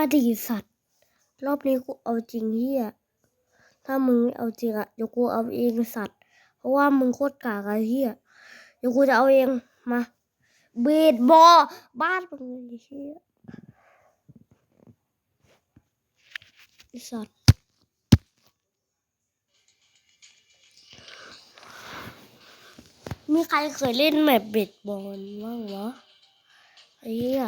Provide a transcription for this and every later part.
อดีสัตว์ รอบนี้กูเอาจริงเฮียถ้ามึงไม่เอาจริงอะเดี๋ยวกูเอาเองสัตว์ เพราะว่ามึงโคตรกากอะเฮียเดี๋ยวกูจะเอาเองมาเบสบอลบ้านมึงเฮียไอสัตว์มีใครเคยเล่นแมปเบสบอลบ้างวะไอ้เหี้ย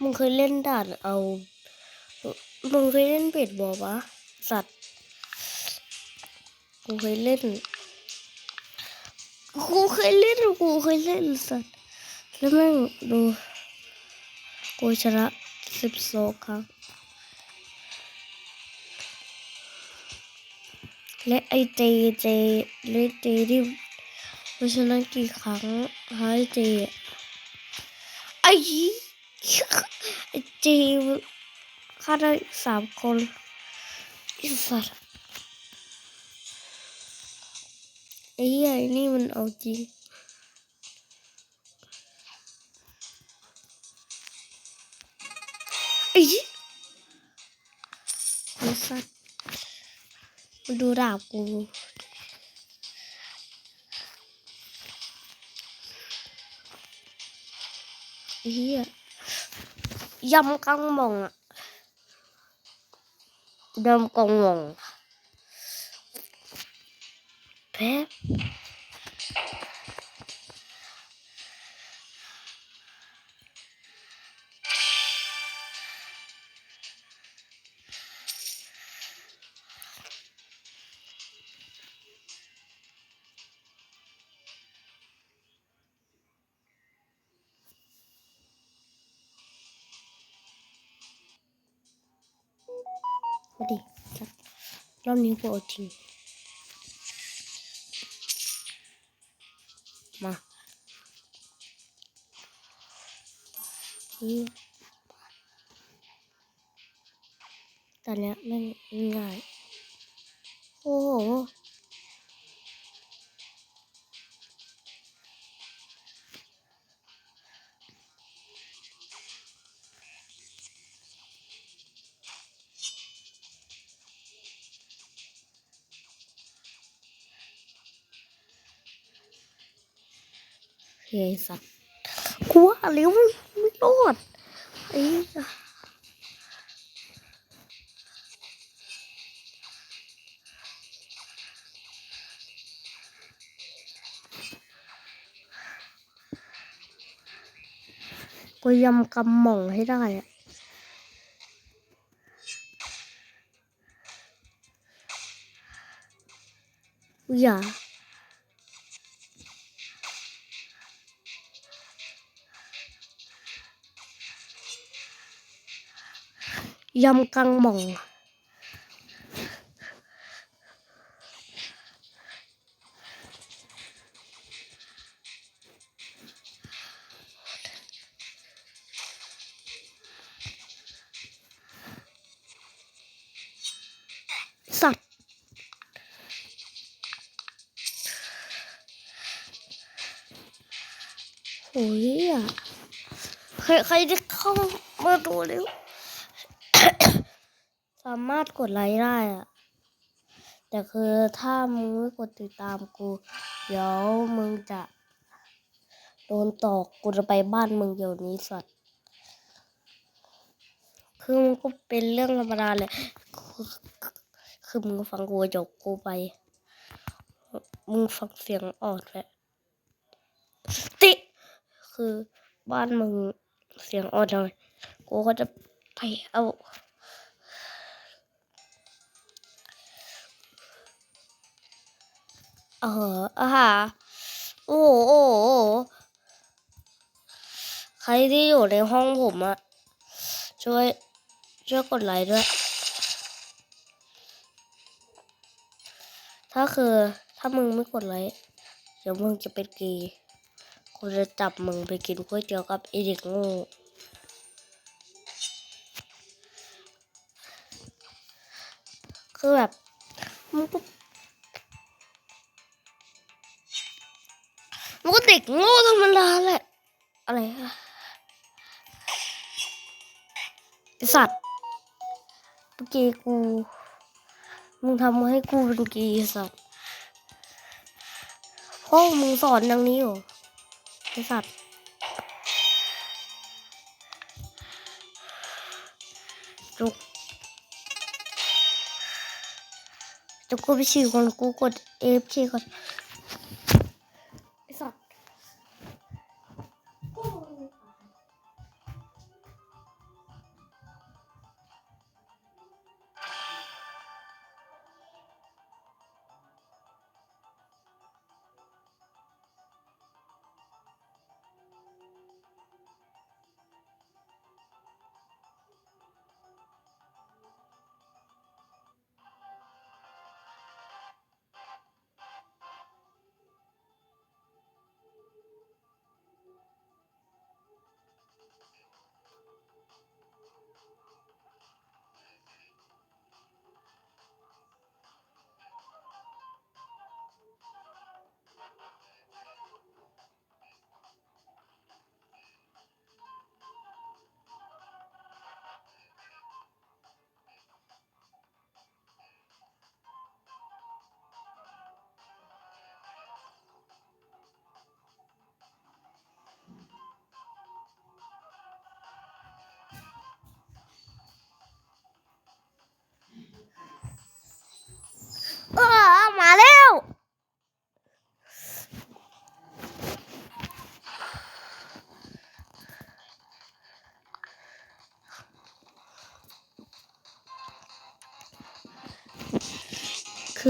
มึงเคยเล่นด่านเอา มึงเคยเล่นเบสบอลปะสัตว์ กูเคยเล่น กูเคยเล่น กูเคยเล่นสัตว์ แล้วแม่งดู กูชนะสิบสองครั้งและไอเจเจและเจที่กูชนะกี่ครั้งหายเจอะไอไอเจีฆ่าได้สามคนไอสัตว์ไอ้เหี้ยไอ้นี่มันเอาจริงไอ้ไอ้สัตว์มาดูดาบกูไอ้เฮียยำกังหมองอะยำกังหมอง รอบนี้กูเอาจริงมาที่ตอนเนี้ยแม่งง่าย โอ้โห เฮ้ยสัตว์กูว่าเลี้ยวไม่รอดไอ้ยกูยำกำหม่องให้ได้อะอย่า ยำกังหม่อง สัตว์โอ้ยอะใครใครจะเข้ามาดูเร็วามารถกดไลค์ได้อะแต่คือถ้ามึงไม่กดติดตามกู เดี๋ยวมึงจะ โดนตอกกูจะไปบ้านมึงเดี๋ยวนี้สัตว์คือมันก็เป็นเรื่องธรรมดาเลยคือคือมึงฟังกูจบกูไป มึงฟังเสียงอ่อนแหละติ คือบ้านมึงเสียงอ่อนเลยกูก็จะไปเอา เอออาหาโอ้โหโอ้โหโอ้โหใครที่อยู่ในห้องผมอะช่วย ช่วยกดไลค์ด้วย ถ้าคือ ถ้ามึงไม่กดไลค์เดี๋ยวมึงจะเป็นกย์กูจะจับมึงไปกินก๋วยเตี๋ยวกับไอเด็กง่คือแบบมึงก็ มันก็เด็กโง่ธรรมดาแหละอะไรสัตว์เมื่อกี้กู มึงทำให้กูเป็นกีสัตว์พ่อมึงสอนอย่างนี้เหรอไอสัตว์จุกจุกกูไปฉี่ก่อนกูกดเอฟฉี่ก่อน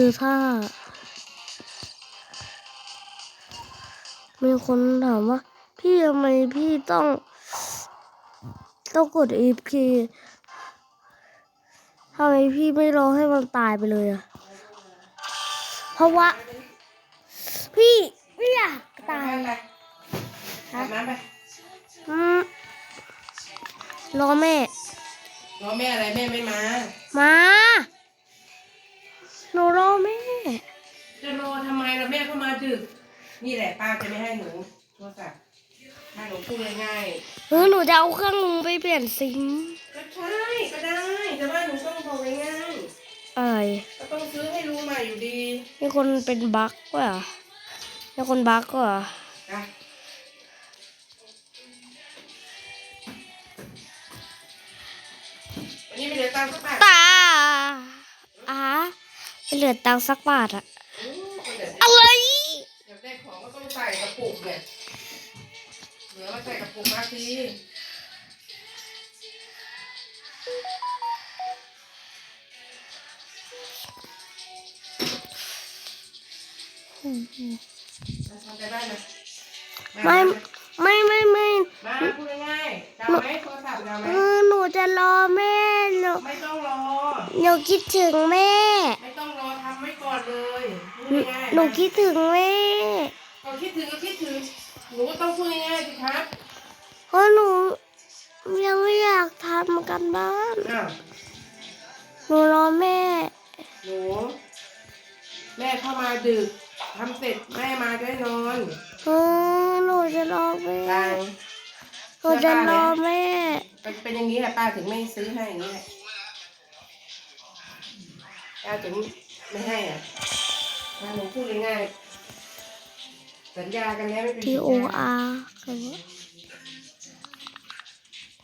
คือถ้า มีคนถามว่า พี่ทำไมพี่ต้อง ต้องกด AFK ทำไมพี่ไม่รอให้มันตายไปเลยอะเพราะว่า พี่ไม่อยากตายไปอาบน้ำไปอืมรอแม่ รอแม่อะไรแม่ไม่มา มา นี่แหละป้าจะไม่ให้หนูโทรศัพท์ถ้าหนูพูดง่ายเออหนูจะเอาเครื่องลุงไปเปลี่ยนซิมๆก็ใช่ก็ได้ แต่ว่าหนูต้องบอกง่ายอะไรๆก็ต้องซื้อให้ลุงใหม่อยู่ดีมีคนเป็นบั๊กว่ะมีคนบั๊กว่ะนะวันนี้ไม่เหลือตังค์สักบาทตาอะไม่เหลือตังค์สักบาทอะ ใส่กระปุกเนี่ยเหลือมาใส่กระปุกมาทีมาทำใจได้ไหมไม่ ไม่ไม่ไม่มาพูดง่ายๆจะเอาไหมโทรศัพท์จะเอาไหมเออหนูจะรอแม่หนูไม่ต้องรอ หนูคิดถึงแม่ ไม่ต้องรอทำไว้ก่อนเลยพูดหนูง่ายๆหนูคิดถึงแม่ ก็คิดถึงก็คิดถึง หนูก็ต้องพูดง่ายๆสิครับเพราะหนูยังไม่อยากทำกันบ้าน อ้าวหนูรอแม่ หนู แม่เข้ามาดึกทำเสร็จแม่มาได้นอนเออหนูจะรอแม่ตังหนูจะรอแม่ เป็นเป็นอย่างนี้แหละป้าถึงไม่ซื้อให้อย่างนี้แหละป้าถึงไม่ให้อะป้าหนูพูดง่ายๆ สัญญากันแล้วไม่เป็น T O R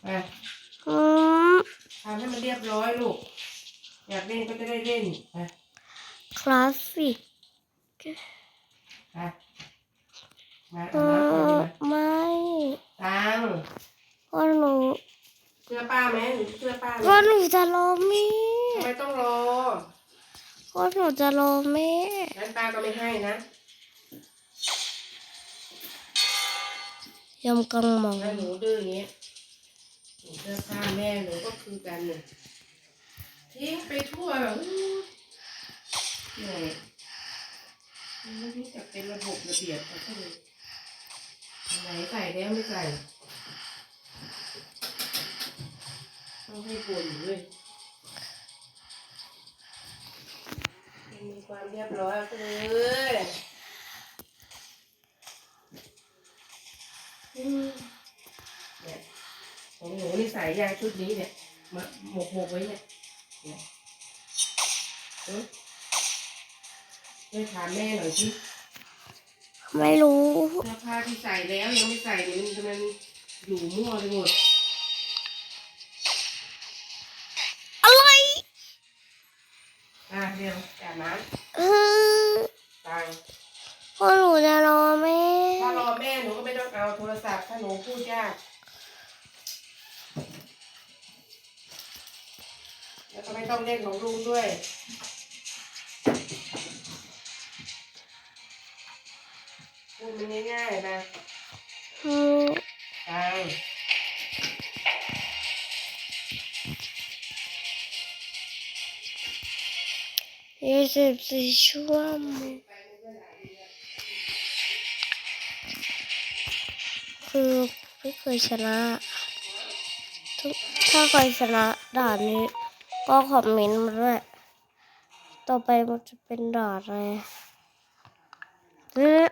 ไปอืมทำให้มันเรียบร้อยลูก อยากเล่นก็จะได้เล่นไปคลาสสิกไปมาเออาบน้ำก่อนดีอไหมไม่ตังเพราะหนูเสื้อป้าไหมหนูเสื้อป้าไหมเพราะหนูจะรอแม่ทำไมต้องรอเพราะหนูจะรอแม่ งั้นป้าก็ไม่ให้นะ ยำกังหมองถ้าหนูดื้ออย่างเงี้ยหนูเสื้อผ้าแม่หนูก็คือกันหนึ่งทิ้งไปทั่วอื้อเหนื่อยไม่รู้จักเป็นระบบระเบียบเขาเลยไหนใส่แล้วไม่ใส่ต้องให้บ่นด้วยมีความเรียบร้อยก็เลย ส่ยางชุดนี้เนี่ยมาหมกหมกไว้เนี่ยเนี่ยเออช่วยถามแม่หน่อยสิไม่รู้เสื้อผ้าที่ใส่แล้วยังไม่ใส่เนี่ยมันทำไมมันอยู่มั่วไปหมดอะไรอะเดี๋ยวอาบน้เออำตังค์พอหนูจะรอแม่ถ้ารอแม่หนูก็ไม่ต้องเอาโทรศัพท์ถ้าหนูพูดยาก ก็ไม่ต้องเล่นของลุงด้วย พูดมันง่ายๆนะอืมตังค์ยี่สิบสี่ชั่วโมงคือไม่เคยชนะทุกถ้าใครชนะด่านนี้ ก็คอมเมนต์มาด้วย ต่อไปมันจะเป็นด่าอะไรเอ๊ะ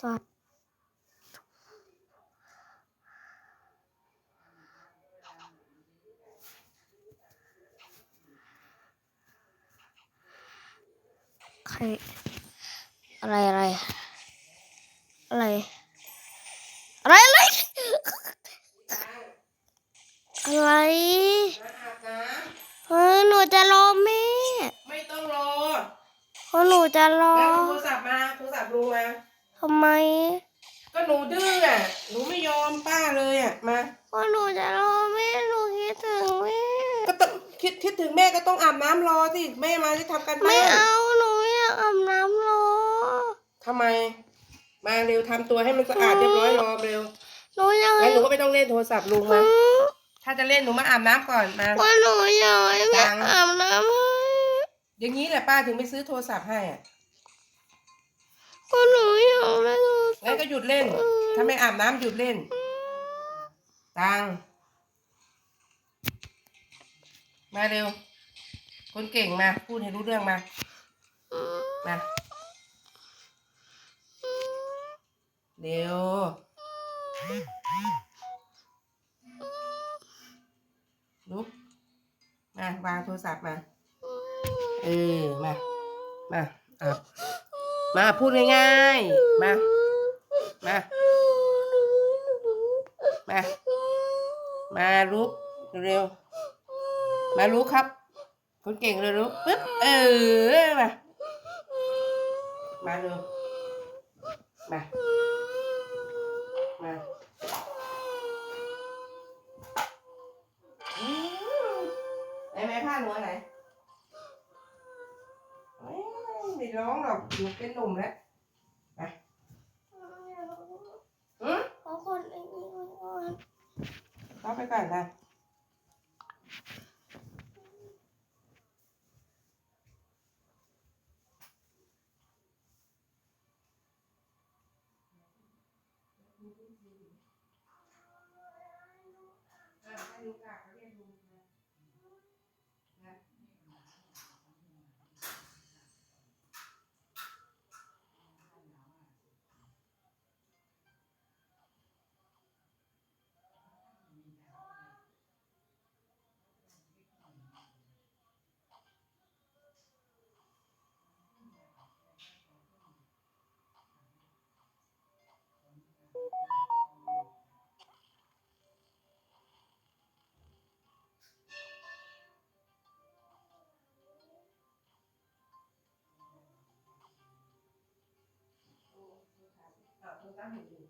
สัตว์ใครอะไรอะไรอะไร อะไรอะไรอะไรมาอาบน้เฮ้ยหนูจะรอแม่ำไม่ต้องรอเพราะหนูจะรอแล้วเอาโทรศัพท์มาโทรศัพท์ลุงมาทำไม ก็หนูดื้ออะหนูไม่ยอมป้าเลยอะมาเพราะหนูจะรอแม่หนูคิดถึงแม่ก็ต้องคิดคิดถึงแม่ก็ต้องอาบน้ำรอสิแม่มาจะทำกันบ้านไม่เอาหนูอยากอาบน้ำรอทำไม มาเร็วทำตัวให้มันสะอาดเรียบร้อยรอเร็วหนูอยากงั้นหนูก็ไม่ต้องเล่นโทรศัพท์ลุงมาถ้าจะเล่นหนูมาอาบน้ำก่อนมา ว่าหนูอยากให้แม่ตัง อาบน้ำให้อย่างนี้แหละป้าถึงไปซื้อโทรศัพท์ให้อะก็หนูอยากไม่รู้งั้นก็หยุดเล่น ถ้าไม่อาบน้ำหยุดเล่น ตัง มาเร็ว คนเก่งมา พูดให้รู้เรื่องมา มา เร็วลุกมาวางโทรศัพท์มา เออ มา มาอะมาพูดง่ายๆ มา มา มา มาลุกเร็ว มาลุกครับ คนเก่งเลยลุกปึ๊บ เออ มา มาเร็ว มา มาอืมไหนไหมผ้าหนูอันไหนเอ้ยไม่ร้องหรอกหนูเป็นหนุ่มแล้วไปอืมขอคนไอ้นี่ก่อนเข้าไปก่อนนะ อะ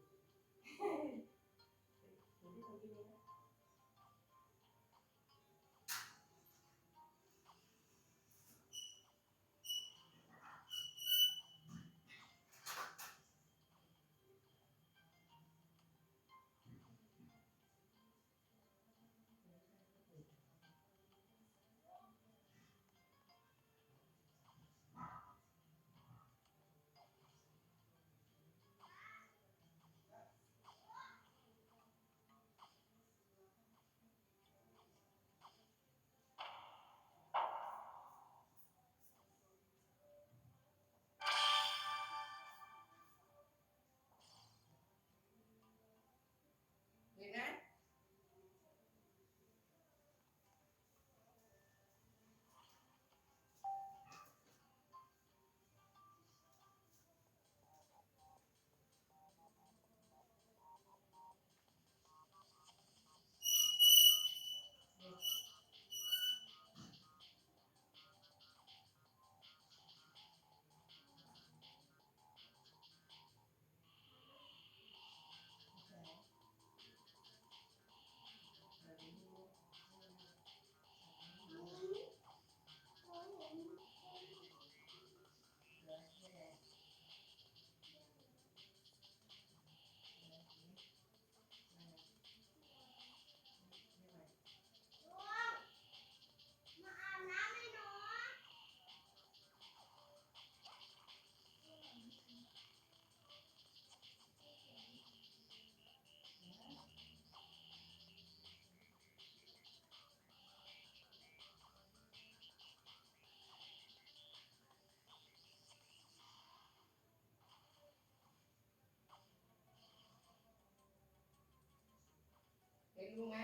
ยุงไหม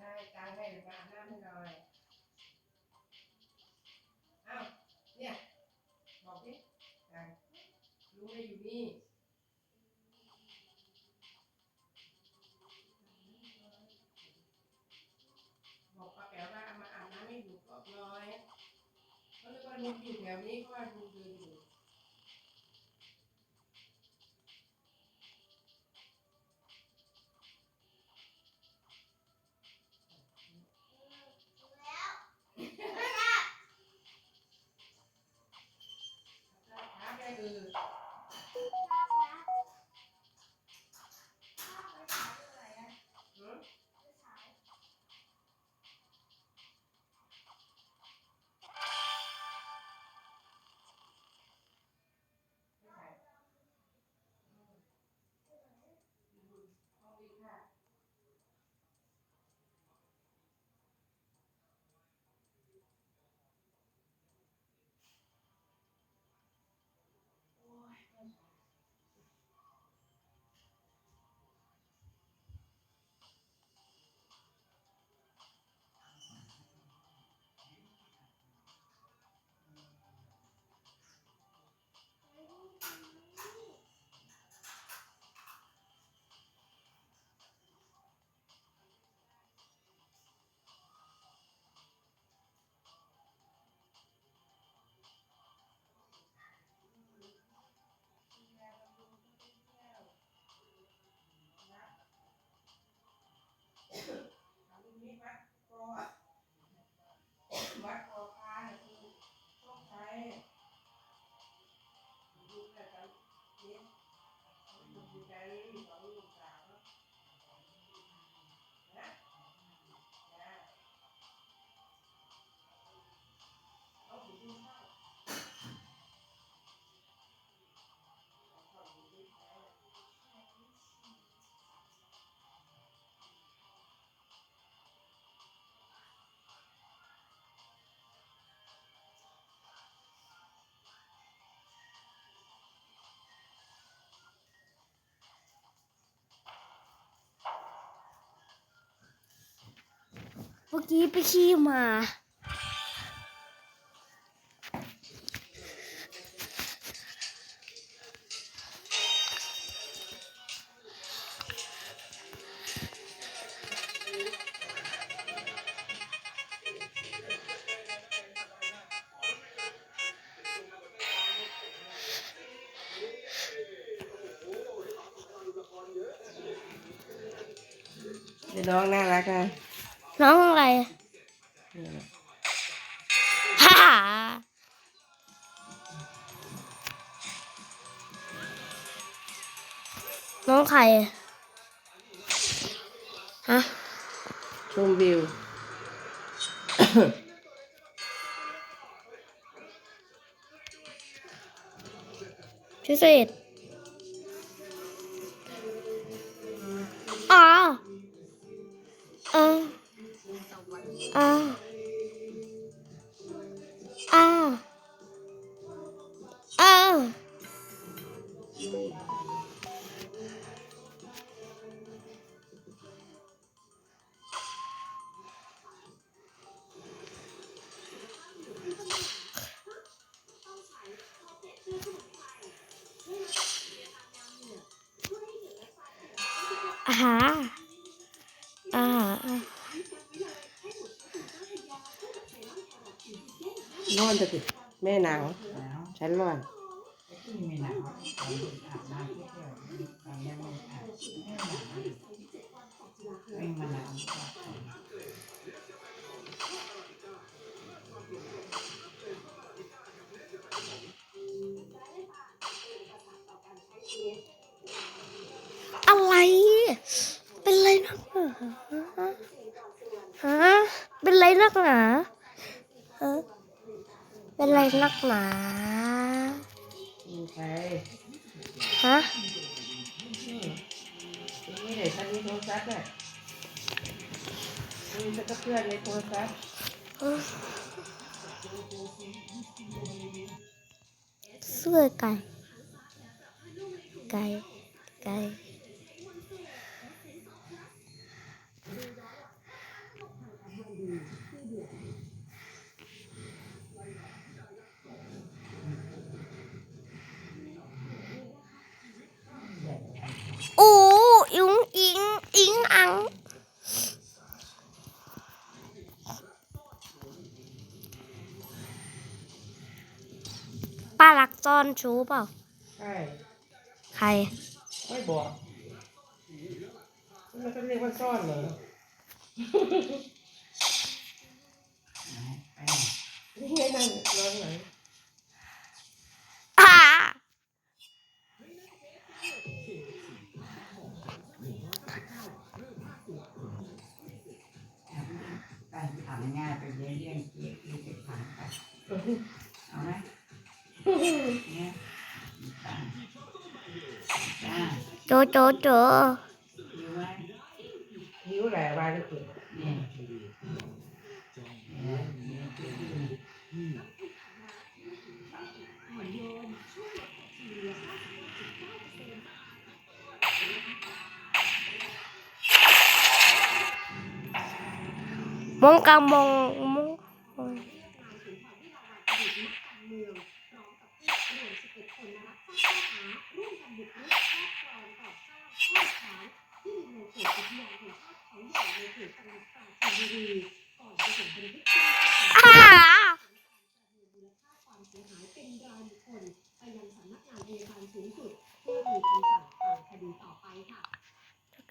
มาตางให้หรือมาอาบน้ำให้หน่อยเอ้าเนี่ยบอกดิตังรู้ได้อยู่นี่บอกป้าแป๋วว่ามาอาบน้ำให้หนูก็น้อยเขาเรียกว่าลุงอยู่แถวนี้เพราะว่าลุงเดินอยู่ เมื่อกี้ไปขี้มา เดี๋ยวน้องน่ารักอะ น้องอะไรฮ่าน้องใครฮะชมวิวพิเศษาวไม่มาหนาวอะไร เป็นไรนักหนาฮะ เป็นไรนักหนาฮะ เป็นไรนักหนามีใคฮะนี่เดี๋ยวฉันมีโทรศัพท์อะมีสักเพื่อนในโทรศัพท์เสื้อไก่ไก่ไก่ อู้อิงอิงอิงอัง ป้ารักจอนชูเปล่า ใช่ใคร ไม่บอกมันก็เรียกว่าซ่อนเหรอไปนี่ไงนั่งร้องไหนอ่าไปถามง่ายไปเลี้ยงเลี้ยงเกี้ยกี้ไปถามไปเอาไหม เนี่ยจ้าจ้าโจโ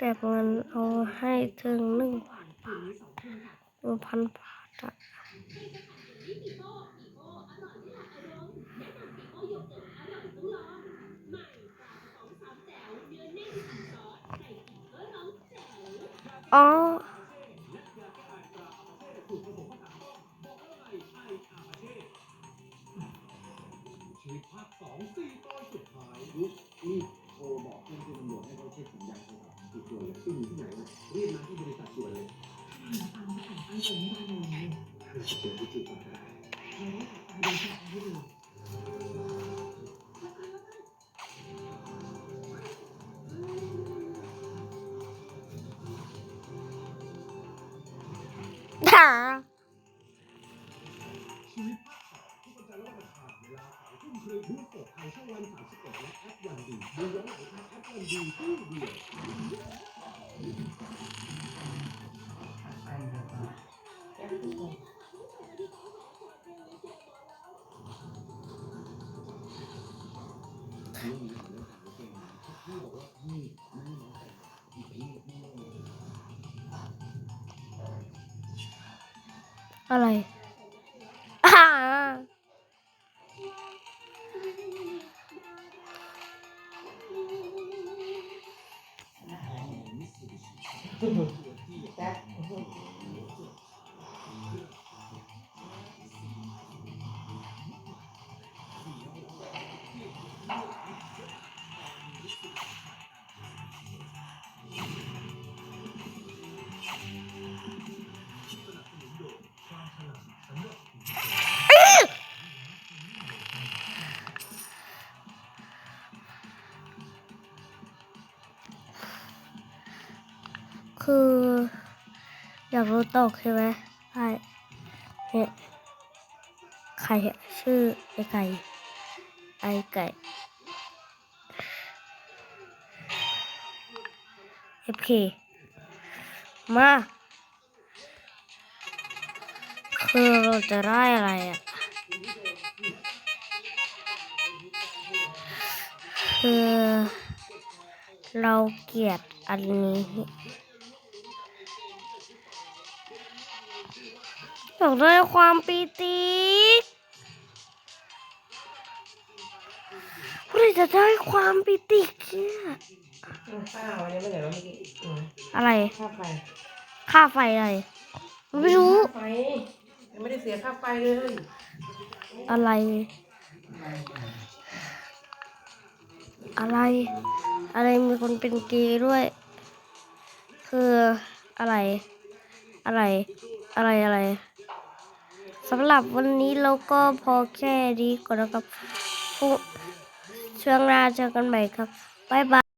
เก็บเงินเอาให้ถึงหนึ่งพันบาทหนึ่งพันบาทอะอ๋อชีวิตภาคสองสี่ตอนสุดท้าย ติดตัวเลยซึ่งอยู่ที่ไหนรีบมาที่บริษัทด่วนเลยเจอที่จุดก่อนก็ได้ด่าชีวิตภาคสองทุกวันจันทร์และวันอังคารเวลาสองทุ่มครึ่งดูสดทางช่องวันสามสิบเอ็ดและแอปวันดีดูย้อนหลังทางแอปวันดีตู้เดียว อะไร อยากรู้ตกใช่ไหมใช่เนี่ยใครชื่อไอไก่ไอไก่เอฟเคมาคือเราจะได้อะไรอะคือเราเกลียดอันนี้ อยากได้ความปีติเมื่อไหรจะได้ความปีติเนี่ยข้าวอันนี้ไม่เหลือแล้วเมื่อกี้อืมอะไรค่าไฟค่าไฟอะไรไม่รู้ค่าไฟยังไม่ได้เสียค่าไฟเลย อะไร อะไร อะไรมีคนเป็นเกย์ด้วย คืออะไร อะไร อะไรอะไร สำหรับวันนี้เราก็พอแค่นี้ก่อนนะครับพรุ่งช่วงหน้าเจอกันใหม่ครับ บ๊ายบาย